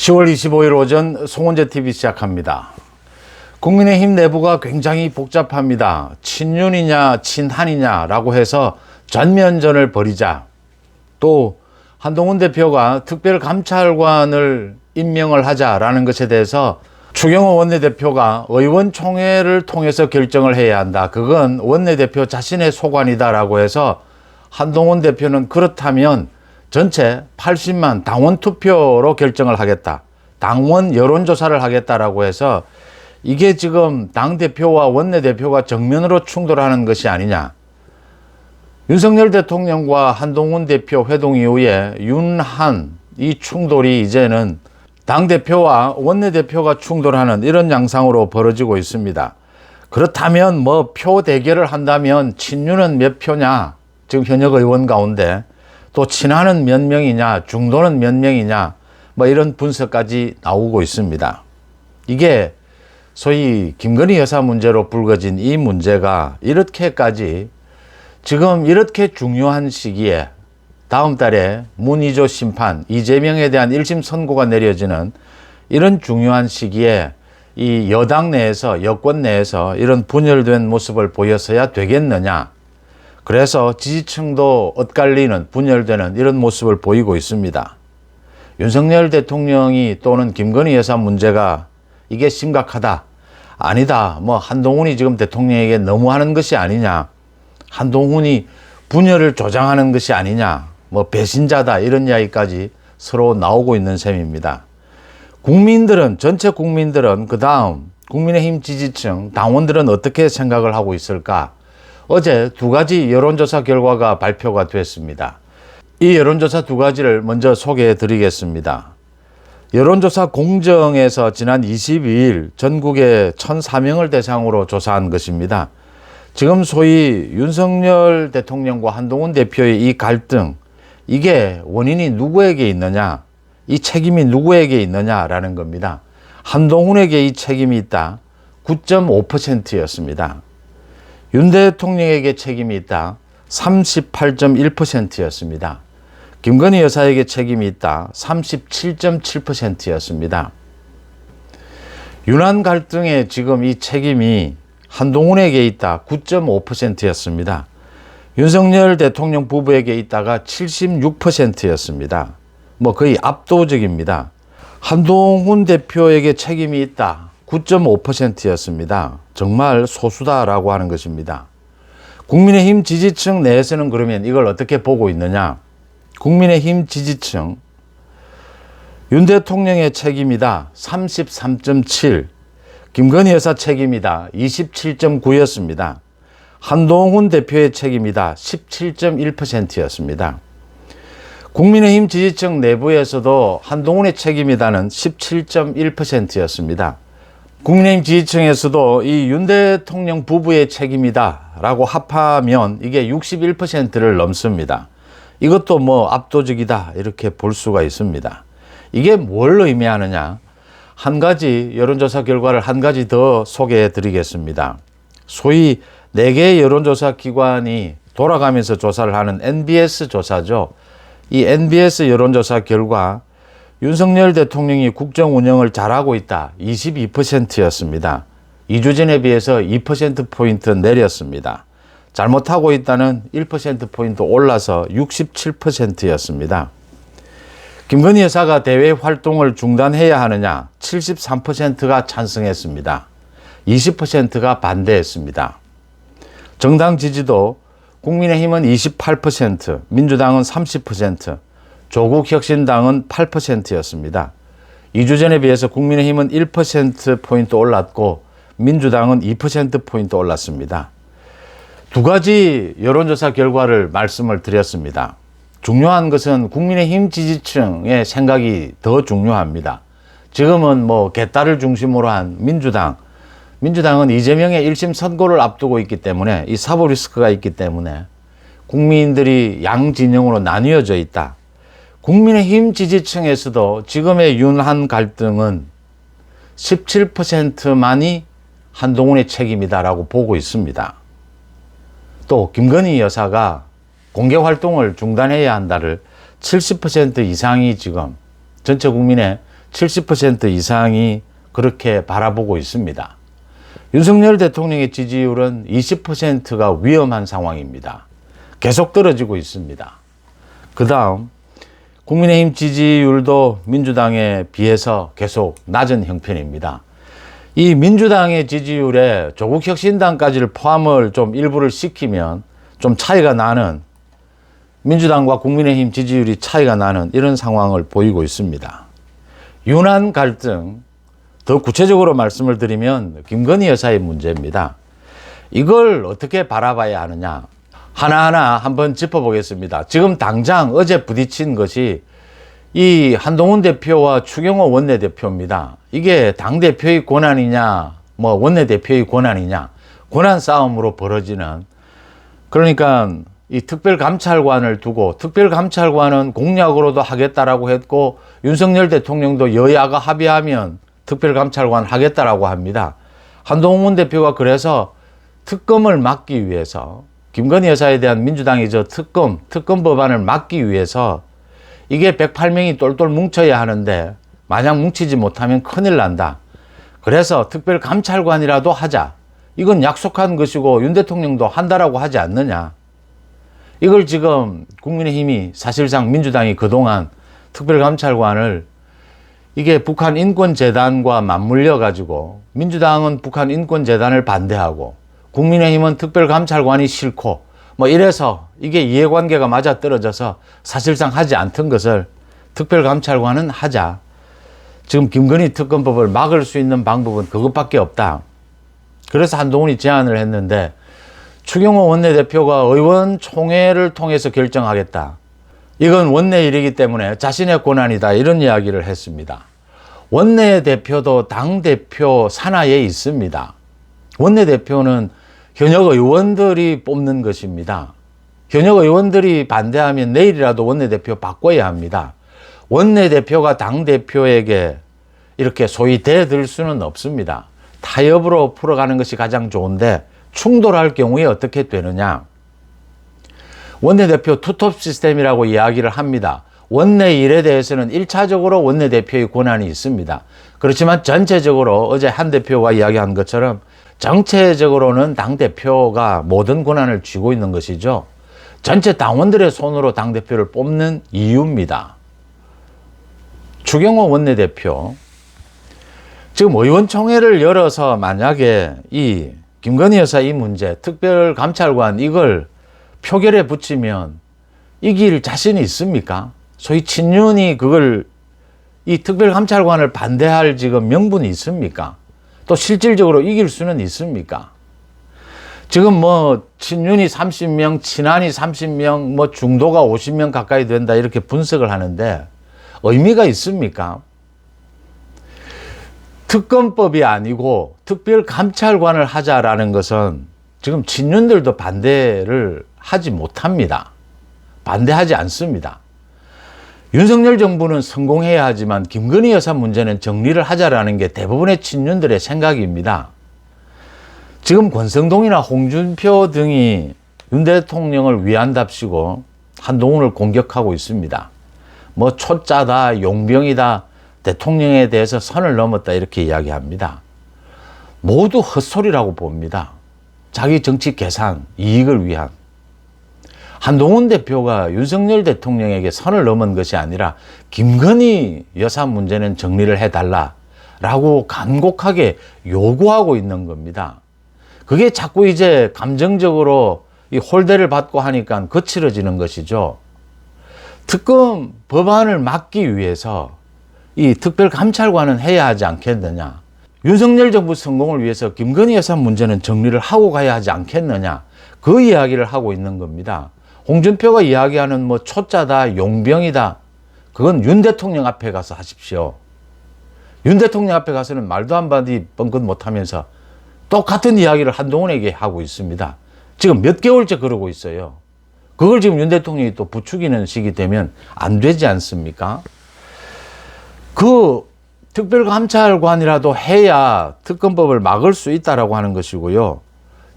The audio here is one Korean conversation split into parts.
10월 25일 오전 송원재 TV 시작합니다. 국민의힘 내부가 굉장히 복잡합니다. 친윤이냐 친한이냐라고 해서 전면전을 벌이자. 또 한동훈 대표가 특별감찰관을 임명을 하자라는 것에 대해서 추경호 원내대표가 의원총회를 통해서 결정을 해야 한다. 그건 원내대표 자신의 소관이다라고 해서 한동훈 대표는 그렇다면 전체 80만 당원 투표로 결정을 하겠다. 당원 여론조사를 하겠다라고 해서 이게 지금 당대표와 원내대표가 정면으로 충돌하는 것이 아니냐. 윤석열 대통령과 한동훈 대표 회동 이후에 윤한 이 충돌이 이제는 당대표와 원내대표가 충돌하는 이런 양상으로 벌어지고 있습니다. 그렇다면 뭐 표 대결을 한다면 친윤은 몇 표냐? 지금 현역 의원 가운데 또 친한은 몇 명이냐? 중도는 몇 명이냐? 뭐 이런 분석까지 나오고 있습니다. 이게 소위 김건희 여사 문제로 불거진 이 문제가 이렇게까지 지금 이렇게 중요한 시기에 다음 달에 문희조 심판, 이재명에 대한 1심 선고가 내려지는 이런 중요한 시기에 이 여당 내에서, 여권 내에서 이런 분열된 모습을 보여서야 되겠느냐. 그래서 지지층도 엇갈리는, 분열되는 이런 모습을 보이고 있습니다. 윤석열 대통령이 또는 김건희 여사 문제가 이게 심각하다. 아니다. 뭐 한동훈이 지금 대통령에게 너무 하는 것이 아니냐. 한동훈이 분열을 조장하는 것이 아니냐. 뭐 배신자다. 이런 이야기까지 서로 나오고 있는 셈입니다. 국민들은, 전체 국민들은 그 다음 국민의힘 지지층, 당원들은 어떻게 생각을 하고 있을까? 어제 두 가지 여론조사 결과가 발표가 됐습니다. 이 여론조사 두 가지를 먼저 소개해 드리겠습니다. 여론조사 공정에서 지난 22일 전국의 1,004명을 대상으로 조사한 것입니다. 지금 소위 윤석열 대통령과 한동훈 대표의 이 갈등, 이게 원인이 누구에게 있느냐, 이 책임이 누구에게 있느냐라는 겁니다. 한동훈에게 이 책임이 있다. 9.5%였습니다. 윤 대통령에게 책임이 있다. 38.1%였습니다. 김건희 여사에게 책임이 있다. 37.7%였습니다. 유난 갈등에 지금 이 책임이 한동훈에게 있다. 9.5%였습니다. 윤석열 대통령 부부에게 있다가 76%였습니다. 뭐 거의 압도적입니다. 한동훈 대표에게 책임이 있다. 9.5%였습니다. 정말 소수다라고 하는 것입니다. 국민의힘 지지층 내에서는 그러면 이걸 어떻게 보고 있느냐? 국민의힘 지지층 윤 대통령의 책임이다 33.7 김건희 여사 책임이다 27.9였습니다. 한동훈 대표의 책임이다 17.1%였습니다. 국민의힘 지지층 내부에서도 한동훈의 책임이다는 17.1%였습니다. 국민의힘 지지층에서도 이 윤 대통령 부부의 책임이다 라고 합하면 이게 61%를 넘습니다. 이것도 뭐 압도적이다 이렇게 볼 수가 있습니다. 이게 뭘 의미하느냐? 한 가지 여론조사 결과를 한 가지 더 소개해 드리겠습니다. 소위 네 개의 여론조사 기관이 돌아가면서 조사를 하는 NBS 조사죠. 이 NBS 여론조사 결과 윤석열 대통령이 국정 운영을 잘하고 있다. 22%였습니다. 2주 전에 비해서 2%포인트 내렸습니다. 잘못하고 있다는 1%포인트 올라서 67%였습니다. 김건희 여사가 대외 활동을 중단해야 하느냐? 73%가 찬성했습니다. 20%가 반대했습니다. 정당 지지도 국민의힘은 28%, 민주당은 30%, 조국 혁신당은 8%였습니다. 2주 전에 비해서 국민의힘은 1%포인트 올랐고 민주당은 2%포인트 올랐습니다. 두 가지 여론조사 결과를 말씀을 드렸습니다. 중요한 것은 국민의힘 지지층의 생각이 더 중요합니다. 지금은 뭐 개딸을 중심으로 한 민주당, 민주당은 이재명의 1심 선고를 앞두고 있기 때문에 이 사보 리스크가 있기 때문에 국민들이 양 진영으로 나뉘어져 있다. 국민의힘 지지층에서도 지금의 윤한 갈등은 17%만이 한동훈의 책임이다라고 보고 있습니다. 또 김건희 여사가 공개 활동을 중단해야 한다를 70% 이상이 지금 전체 국민의 70% 이상이 그렇게 바라보고 있습니다. 윤석열 대통령의 지지율은 20%가 위험한 상황입니다. 계속 떨어지고 있습니다. 그 다음, 국민의힘 지지율도 민주당에 비해서 계속 낮은 형편입니다. 이 민주당의 지지율에 조국혁신당까지를 포함을 좀 일부를 시키면 좀 차이가 나는 민주당과 국민의힘 지지율이 차이가 나는 이런 상황을 보이고 있습니다. 유난 갈등, 더 구체적으로 말씀을 드리면 김건희 여사의 문제입니다. 이걸 어떻게 바라봐야 하느냐. 하나하나 한번 짚어보겠습니다. 지금 당장 어제 부딪힌 것이 이 한동훈 대표와 추경호 원내대표입니다. 이게 당대표의 권한이냐, 뭐 원내대표의 권한이냐, 권한 싸움으로 벌어지는 그러니까 이 특별감찰관을 두고 특별감찰관은 공약으로도 하겠다라고 했고 윤석열 대통령도 여야가 합의하면 특별감찰관 하겠다라고 합니다. 한동훈 대표가 그래서 특검을 막기 위해서 김건희 여사에 대한 민주당의 저 특검, 특검 법안을 막기 위해서 이게 108명이 똘똘 뭉쳐야 하는데 만약 뭉치지 못하면 큰일 난다. 그래서 특별감찰관이라도 하자. 이건 약속한 것이고 윤 대통령도 한다라고 하지 않느냐. 이걸 지금 국민의힘이 사실상 민주당이 그동안 특별감찰관을 이게 북한 인권재단과 맞물려 가지고 민주당은 북한 인권재단을 반대하고 국민의힘은 특별감찰관이 싫고 뭐 이래서 이게 이해관계가 맞아 떨어져서 사실상 하지 않던 것을 특별감찰관은 하자. 지금 김건희 특검법을 막을 수 있는 방법은 그것밖에 없다. 그래서 한동훈이 제안을 했는데 추경호 원내대표가 의원총회를 통해서 결정하겠다. 이건 원내 일이기 때문에 자신의 권한이다. 이런 이야기를 했습니다. 원내 대표도 당대표 산하에 있습니다. 원내 대표는 현역 의원들이 뽑는 것입니다. 현역 의원들이 반대하면 내일이라도 원내대표 바꿔야 합니다. 원내대표가 당대표에게 이렇게 소위 대들 수는 없습니다. 타협으로 풀어가는 것이 가장 좋은데 충돌할 경우에 어떻게 되느냐. 원내대표 투톱 시스템이라고 이야기를 합니다. 원내 일에 대해서는 일차적으로 원내대표의 권한이 있습니다. 그렇지만 전체적으로 어제 한 대표가 이야기한 것처럼 정체적으로는 당대표가 모든 권한을 쥐고 있는 것이죠. 전체 당원들의 손으로 당대표를 뽑는 이유입니다. 추경호 원내대표. 지금 의원총회를 열어서 만약에 이 김건희 여사 이 문제, 특별감찰관 이걸 표결에 붙이면 이길 자신이 있습니까? 소위 친윤이 그걸 이 특별감찰관을 반대할 지금 명분이 있습니까? 또 실질적으로 이길 수는 있습니까? 지금 뭐 친윤이 30명, 친한이 30명, 뭐 중도가 50명 가까이 된다 이렇게 분석을 하는데 의미가 있습니까? 특검법이 아니고 특별 감찰관을 하자라는 것은 지금 친윤들도 반대를 하지 못합니다. 반대하지 않습니다. 윤석열 정부는 성공해야 하지만 김건희 여사 문제는 정리를 하자라는 게 대부분의 친윤들의 생각입니다. 지금 권성동이나 홍준표 등이 윤 대통령을 위한답시고 한동훈을 공격하고 있습니다. 뭐 초짜다, 용병이다, 대통령에 대해서 선을 넘었다 이렇게 이야기합니다. 모두 헛소리라고 봅니다. 자기 정치 계산, 이익을 위한. 한동훈 대표가 윤석열 대통령에게 선을 넘은 것이 아니라 김건희 여사 문제는 정리를 해달라 라고 간곡하게 요구하고 있는 겁니다. 그게 자꾸 이제 감정적으로 이 홀대를 받고 하니까 거칠어지는 것이죠. 특검 법안을 막기 위해서 이 특별감찰관은 해야 하지 않겠느냐. 윤석열 정부 성공을 위해서 김건희 여사 문제는 정리를 하고 가야 하지 않겠느냐. 그 이야기를 하고 있는 겁니다. 홍준표가 이야기하는 뭐 초짜다, 용병이다. 그건 윤 대통령 앞에 가서 하십시오. 윤 대통령 앞에 가서는 말도 안 바디 뻥긋 못 하면서 똑같은 이야기를 한동훈에게 하고 있습니다. 지금 몇 개월째 그러고 있어요. 그걸 지금 윤 대통령이 또 부추기는 시기 되면 안 되지 않습니까? 그 특별감찰관이라도 해야 특검법을 막을 수 있다라고 하는 것이고요.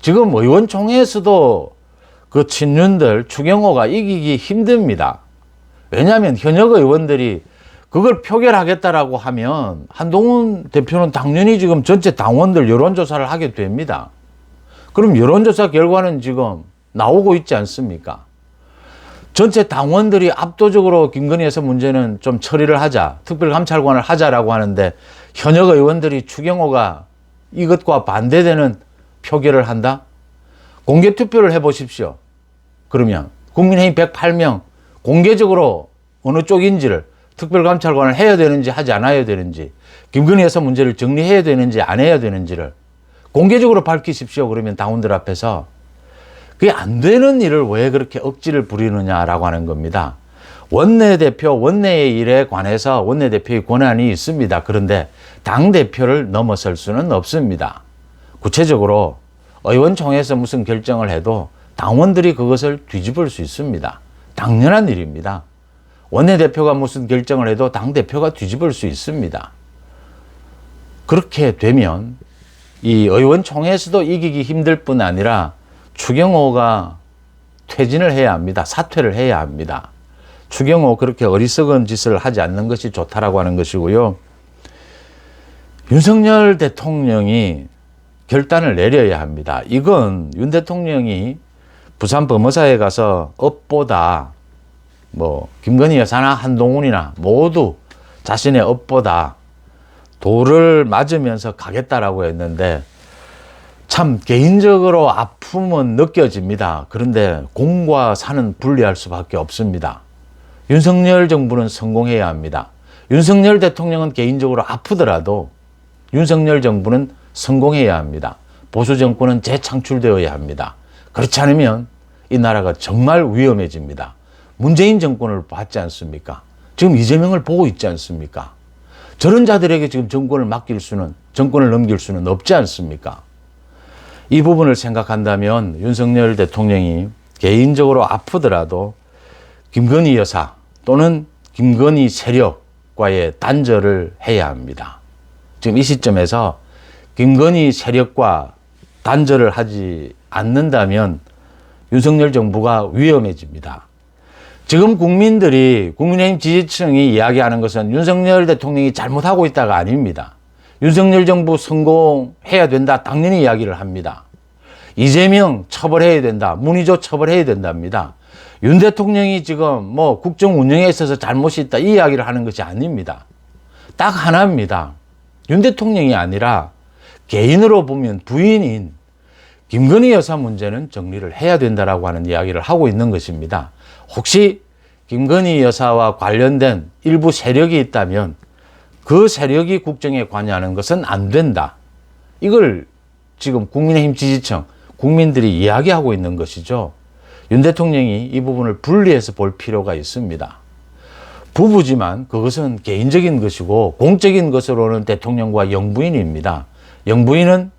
지금 의원총회에서도 그 친윤들 추경호가 이기기 힘듭니다. 왜냐하면 현역 의원들이 그걸 표결하겠다라고 하면 한동훈 대표는 당연히 지금 전체 당원들 여론조사를 하게 됩니다. 그럼 여론조사 결과는 지금 나오고 있지 않습니까? 전체 당원들이 압도적으로 김건희 여사 문제는 좀 처리를 하자, 특별감찰관을 하자라고 하는데 현역 의원들이 추경호가 이것과 반대되는 표결을 한다? 공개 투표를 해 보십시오. 그러면 국민의힘 108명 공개적으로 어느 쪽인지를 특별감찰관을 해야 되는지 하지 않아야 되는지 김건희 여사 문제를 정리해야 되는지 안 해야 되는지를 공개적으로 밝히십시오. 그러면 당원들 앞에서 그게 안 되는 일을 왜 그렇게 억지를 부리느냐라고 하는 겁니다. 원내대표, 원내의 일에 관해서 원내대표의 권한이 있습니다. 그런데 당대표를 넘어설 수는 없습니다. 구체적으로 의원총회에서 무슨 결정을 해도 당원들이 그것을 뒤집을 수 있습니다. 당연한 일입니다. 원내대표가 무슨 결정을 해도 당대표가 뒤집을 수 있습니다. 그렇게 되면 이 의원총회에서도 이기기 힘들 뿐 아니라 추경호가 퇴진을 해야 합니다. 사퇴를 해야 합니다. 추경호 그렇게 어리석은 짓을 하지 않는 것이 좋다라고 하는 것이고요. 윤석열 대통령이 결단을 내려야 합니다. 이건 윤 대통령이 부산 범어사에 가서 업보다 뭐 김건희 여사나 한동훈이나 모두 자신의 업보다 돌을 맞으면서 가겠다라고 했는데 참 개인적으로 아픔은 느껴집니다. 그런데 공과 사는 분리할 수밖에 없습니다. 윤석열 정부는 성공해야 합니다. 윤석열 대통령은 개인적으로 아프더라도 윤석열 정부는 성공해야 합니다. 보수 정권은 재창출되어야 합니다. 그렇지 않으면 이 나라가 정말 위험해집니다. 문재인 정권을 봤지 않습니까? 지금 이재명을 보고 있지 않습니까? 저런 자들에게 지금 정권을 맡길 수는, 정권을 넘길 수는 없지 않습니까? 이 부분을 생각한다면 윤석열 대통령이 개인적으로 아프더라도 김건희 여사 또는 김건희 세력과의 단절을 해야 합니다. 지금 이 시점에서 김건희 세력과 단절을 하지 않는다면 윤석열 정부가 위험해집니다. 지금 국민들이 국민의힘 지지층이 이야기하는 것은 윤석열 대통령이 잘못하고 있다가 아닙니다. 윤석열 정부 성공해야 된다. 당연히 이야기를 합니다. 이재명 처벌해야 된다. 문희조 처벌해야 된답니다. 윤 대통령이 지금 뭐 국정 운영에 있어서 잘못이 있다. 이 이야기를 하는 것이 아닙니다. 딱 하나입니다. 윤 대통령이 아니라 개인으로 보면 부인인 김건희 여사 문제는 정리를 해야 된다라고 하는 이야기를 하고 있는 것입니다. 혹시 김건희 여사와 관련된 일부 세력이 있다면 그 세력이 국정에 관여하는 것은 안 된다. 이걸 지금 국민의힘 지지층, 국민들이 이야기하고 있는 것이죠. 윤 대통령이 이 부분을 분리해서 볼 필요가 있습니다. 부부지만 그것은 개인적인 것이고 공적인 것으로는 대통령과 영부인입니다. 영부인은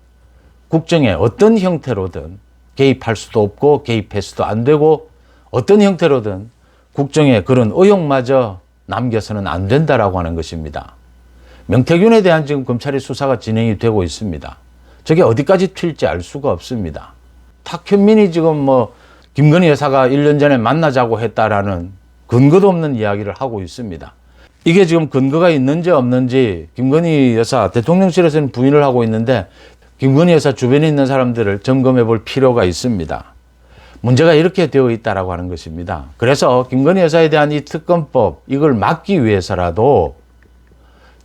국정에 어떤 형태로든 개입할 수도 없고 개입해서도 안 되고 어떤 형태로든 국정에 그런 의혹마저 남겨서는 안 된다라고 하는 것입니다. 명태균에 대한 지금 검찰의 수사가 진행이 되고 있습니다. 저게 어디까지 튈지 알 수가 없습니다. 탁현민이 지금 뭐 김건희 여사가 1년 전에 만나자고 했다라는 근거도 없는 이야기를 하고 있습니다. 이게 지금 근거가 있는지 없는지 김건희 여사 대통령실에서는 부인을 하고 있는데 김건희 여사 주변에 있는 사람들을 점검해 볼 필요가 있습니다. 문제가 이렇게 되어 있다라고 하는 것입니다. 그래서 김건희 여사에 대한 이 특검법 이걸 막기 위해서라도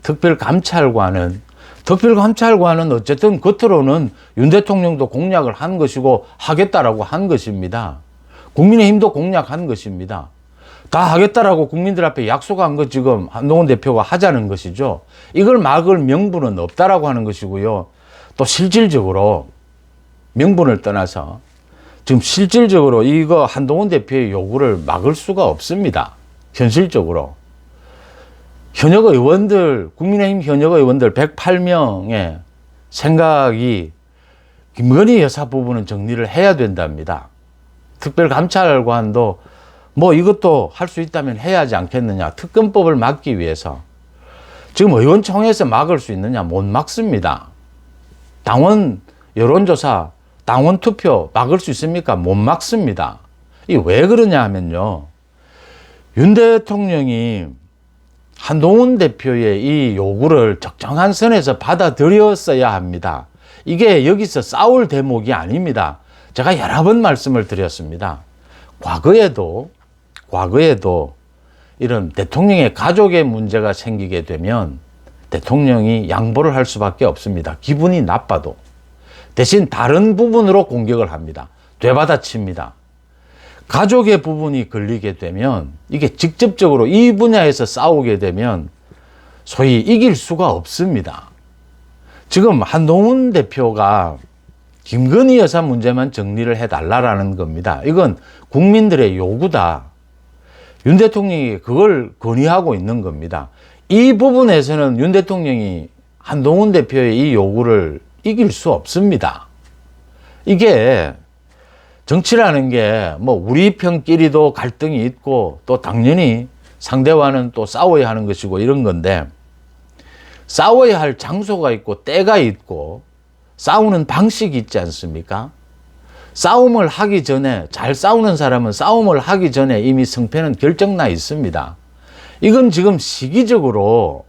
특별감찰관은 특별감찰관은 어쨌든 겉으로는 윤 대통령도 공약을 한 것이고 하겠다라고 한 것입니다. 국민의힘도 공약한 것입니다. 다 하겠다라고 국민들 앞에 약속한 거 지금 한동훈 대표가 하자는 것이죠. 이걸 막을 명분은 없다라고 하는 것이고요. 또 실질적으로 명분을 떠나서 지금 실질적으로 이거 한동훈 대표의 요구를 막을 수가 없습니다. 현실적으로. 현역 의원들, 국민의힘 현역 의원들 108명의 생각이 김건희 여사 부분은 정리를 해야 된답니다. 특별감찰관도 뭐 이것도 할 수 있다면 해야 하지 않겠느냐. 특검법을 막기 위해서. 지금 의원총회에서 막을 수 있느냐. 못 막습니다. 당원 여론조사, 당원 투표 막을 수 있습니까? 못 막습니다. 이 왜 그러냐 하면요. 윤 대통령이 한동훈 대표의 이 요구를 적정한 선에서 받아들였어야 합니다. 이게 여기서 싸울 대목이 아닙니다. 제가 여러 번 말씀을 드렸습니다. 과거에도, 과거에도 이런 대통령의 가족의 문제가 생기게 되면 대통령이 양보를 할 수밖에 없습니다. 기분이 나빠도. 대신 다른 부분으로 공격을 합니다. 되받아칩니다. 가족의 부분이 걸리게 되면 이게 직접적으로 이 분야에서 싸우게 되면 소위 이길 수가 없습니다. 지금 한동훈 대표가 김건희 여사 문제만 정리를 해달라라는 겁니다. 이건 국민들의 요구다. 윤 대통령이 그걸 건의하고 있는 겁니다. 이 부분에서는 윤 대통령이 한동훈 대표의 이 요구를 이길 수 없습니다. 이게 정치라는 게 뭐 우리 편끼리도 갈등이 있고 또 당연히 상대와는 또 싸워야 하는 것이고 이런 건데 싸워야 할 장소가 있고 때가 있고 싸우는 방식이 있지 않습니까? 싸움을 하기 전에 잘 싸우는 사람은 싸움을 하기 전에 이미 성패는 결정나 있습니다. 이건 지금 시기적으로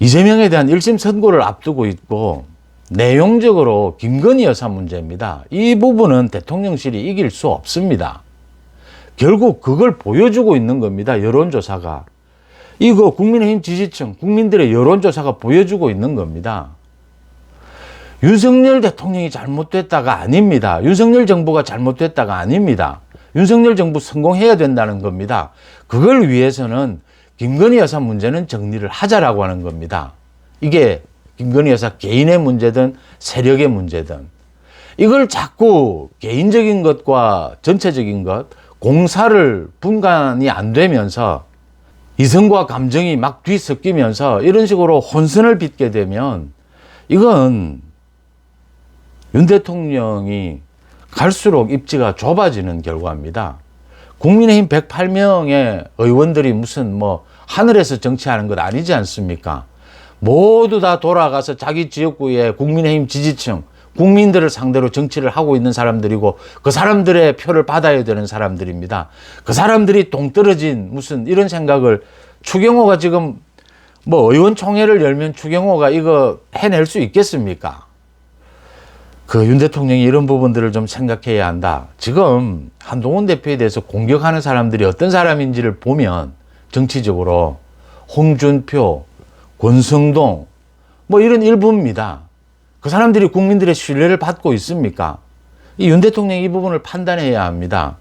이재명에 대한 1심 선고를 앞두고 있고 내용적으로 김건희 여사 문제입니다. 이 부분은 대통령실이 이길 수 없습니다. 결국 그걸 보여주고 있는 겁니다. 여론조사가. 이거 국민의힘 지지층, 국민들의 여론조사가 보여주고 있는 겁니다. 윤석열 대통령이 잘못됐다가 아닙니다. 윤석열 정부가 잘못됐다가 아닙니다. 윤석열 정부 성공해야 된다는 겁니다. 그걸 위해서는 김건희 여사 문제는 정리를 하자라고 하는 겁니다. 이게 김건희 여사 개인의 문제든 세력의 문제든 이걸 자꾸 개인적인 것과 전체적인 것, 공사를 분간이 안 되면서 이성과 감정이 막 뒤섞이면서 이런 식으로 혼선을 빚게 되면 이건 윤 대통령이 갈수록 입지가 좁아지는 결과입니다. 국민의힘 108명의 의원들이 무슨 뭐 하늘에서 정치하는 것 아니지 않습니까? 모두 다 돌아가서 자기 지역구의 국민의힘 지지층, 국민들을 상대로 정치를 하고 있는 사람들이고 그 사람들의 표를 받아야 되는 사람들입니다. 그 사람들이 동떨어진 무슨 이런 생각을 추경호가 지금 뭐 의원총회를 열면 추경호가 이거 해낼 수 있겠습니까? 그 윤 대통령이 이런 부분들을 좀 생각해야 한다. 지금 한동훈 대표에 대해서 공격하는 사람들이 어떤 사람인지를 보면 정치적으로 홍준표, 권성동 뭐 이런 일부입니다. 그 사람들이 국민들의 신뢰를 받고 있습니까? 이 윤 대통령이 이 부분을 판단해야 합니다.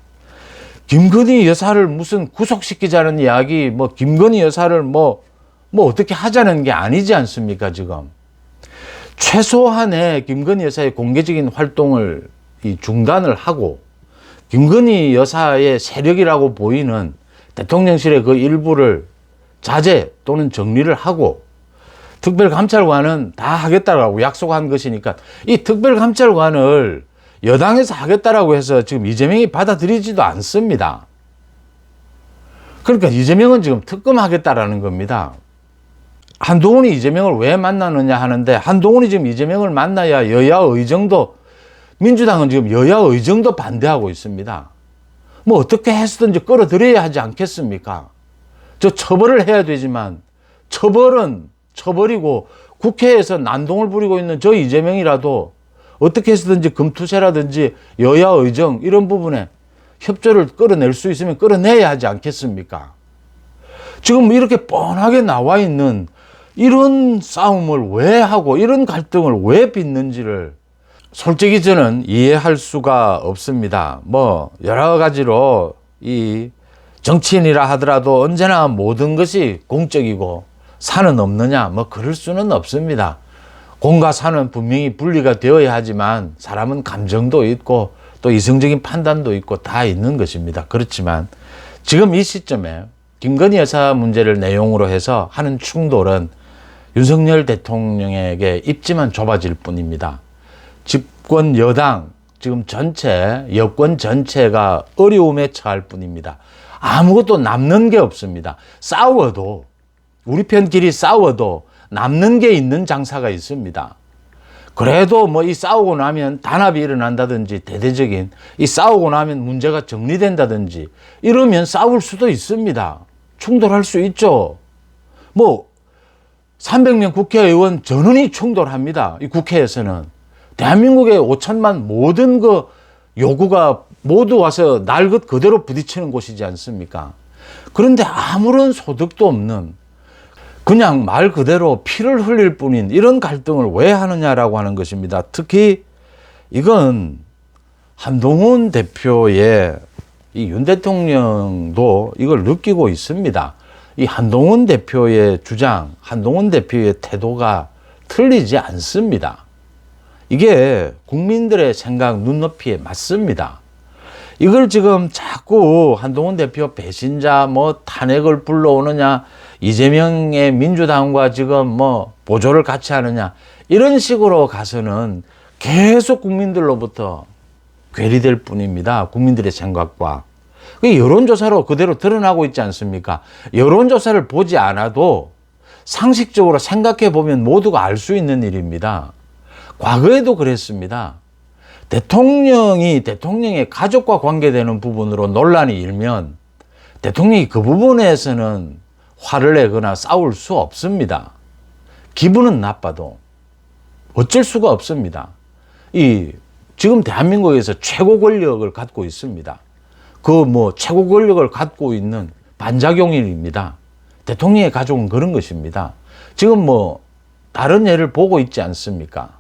김건희 여사를 무슨 구속시키자는 이야기, 뭐 김건희 여사를 뭐, 뭐 어떻게 하자는 게 아니지 않습니까, 지금. 최소한의 김건희 여사의 공개적인 활동을 이 중단을 하고 김건희 여사의 세력이라고 보이는 대통령실의 그 일부를 자제 또는 정리를 하고 특별감찰관은 다 하겠다라고 약속한 것이니까 이 특별감찰관을 여당에서 하겠다라고 해서 지금 이재명이 받아들이지도 않습니다. 그러니까 이재명은 지금 특검하겠다라는 겁니다. 한동훈이 이재명을 왜 만나느냐 하는데 한동훈이 지금 이재명을 만나야 여야 의정도 민주당은 지금 여야 의정도 반대하고 있습니다. 뭐 어떻게 해서든지 끌어들여야 하지 않겠습니까? 저 처벌을 해야 되지만 처벌은 처벌이고 국회에서 난동을 부리고 있는 저 이재명이라도 어떻게 해서든지 금투세라든지 여야 의정 이런 부분에 협조를 끌어낼 수 있으면 끌어내야 하지 않겠습니까? 지금 이렇게 뻔하게 나와 있는 이런 싸움을 왜 하고 이런 갈등을 왜 빚는지를 솔직히 저는 이해할 수가 없습니다. 뭐 여러 가지로 이 정치인이라 하더라도 언제나 모든 것이 공적이고 산은 없느냐 뭐 그럴 수는 없습니다. 공과 산은 분명히 분리가 되어야 하지만 사람은 감정도 있고 또 이성적인 판단도 있고 다 있는 것입니다. 그렇지만 지금 이 시점에 김건희 여사 문제를 내용으로 해서 하는 충돌은 윤석열 대통령에게 입지만 좁아질 뿐입니다. 집권 여당 지금 전체 여권 전체가 어려움에 처할 뿐입니다. 아무것도 남는 게 없습니다. 싸워도 우리 편끼리 싸워도 남는 게 있는 장사가 있습니다. 그래도 뭐 이 싸우고 나면 단합이 일어난다든지 대대적인 이 싸우고 나면 문제가 정리된다든지 이러면 싸울 수도 있습니다. 충돌할 수 있죠. 뭐 300명 국회의원 전원이 충돌합니다. 이 국회에서는 대한민국의 5천만 모든 그 요구가 모두 와서 날것 그대로 부딪히는 곳이지 않습니까? 그런데 아무런 소득도 없는 그냥 말 그대로 피를 흘릴 뿐인 이런 갈등을 왜 하느냐라고 하는 것입니다. 특히 이건 한동훈 대표의 이 윤 대통령도 이걸 느끼고 있습니다. 이 한동훈 대표의 주장, 한동훈 대표의 태도가 틀리지 않습니다. 이게 국민들의 생각 눈높이에 맞습니다. 이걸 지금 자꾸 한동훈 대표 배신자 뭐 탄핵을 불러오느냐 이재명의 민주당과 지금 뭐 보조를 같이 하느냐 이런 식으로 가서는 계속 국민들로부터 괴리될 뿐입니다. 국민들의 생각과. 그 여론조사로 그대로 드러나고 있지 않습니까? 여론조사를 보지 않아도 상식적으로 생각해 보면 모두가 알 수 있는 일입니다. 과거에도 그랬습니다. 대통령이 대통령의 가족과 관계되는 부분으로 논란이 일면 대통령이 그 부분에서는 화를 내거나 싸울 수 없습니다. 기분은 나빠도 어쩔 수가 없습니다. 이 지금 대한민국에서 최고 권력을 갖고 있습니다. 그 뭐 최고 권력을 갖고 있는 반작용인입니다. 대통령의 가족은 그런 것입니다. 지금 뭐 다른 예를 보고 있지 않습니까?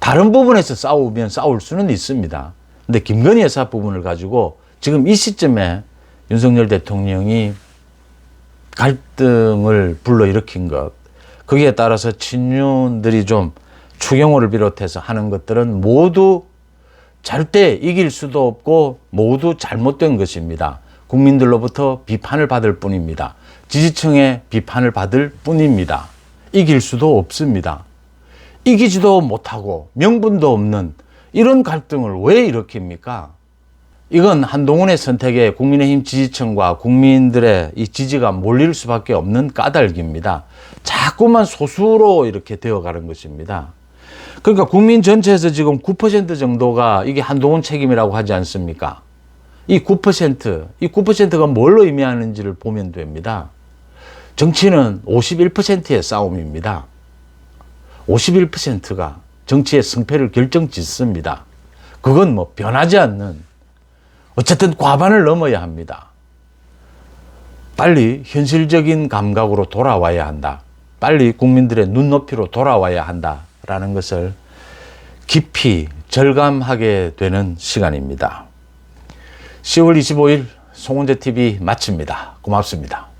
다른 부분에서 싸우면 싸울 수는 있습니다. 근데 김건희 여사 부분을 가지고 지금 이 시점에 윤석열 대통령이 갈등을 불러일으킨 것, 거기에 따라서 친윤들이 좀 추경호를 비롯해서 하는 것들은 모두 절대 이길 수도 없고 모두 잘못된 것입니다. 국민들로부터 비판을 받을 뿐입니다. 지지층의 비판을 받을 뿐입니다. 이길 수도 없습니다. 이기지도 못하고 명분도 없는 이런 갈등을 왜 일으킵니까? 이건 한동훈의 선택에 국민의힘 지지층과 국민들의 이 지지가 몰릴 수밖에 없는 까닭입니다. 자꾸만 소수로 이렇게 되어가는 것입니다. 그러니까 국민 전체에서 지금 9% 정도가 이게 한동훈 책임이라고 하지 않습니까? 이 9%, 이 9%가 뭘로 의미하는지를 보면 됩니다. 정치는 51%의 싸움입니다. 51%가 정치의 승패를 결정 짓습니다. 그건 뭐 변하지 않는 어쨌든 과반을 넘어야 합니다. 빨리 현실적인 감각으로 돌아와야 한다. 빨리 국민들의 눈높이로 돌아와야 한다 라는 것을 깊이 절감하게 되는 시간입니다. 10월 25일 송은재 TV 마칩니다. 고맙습니다.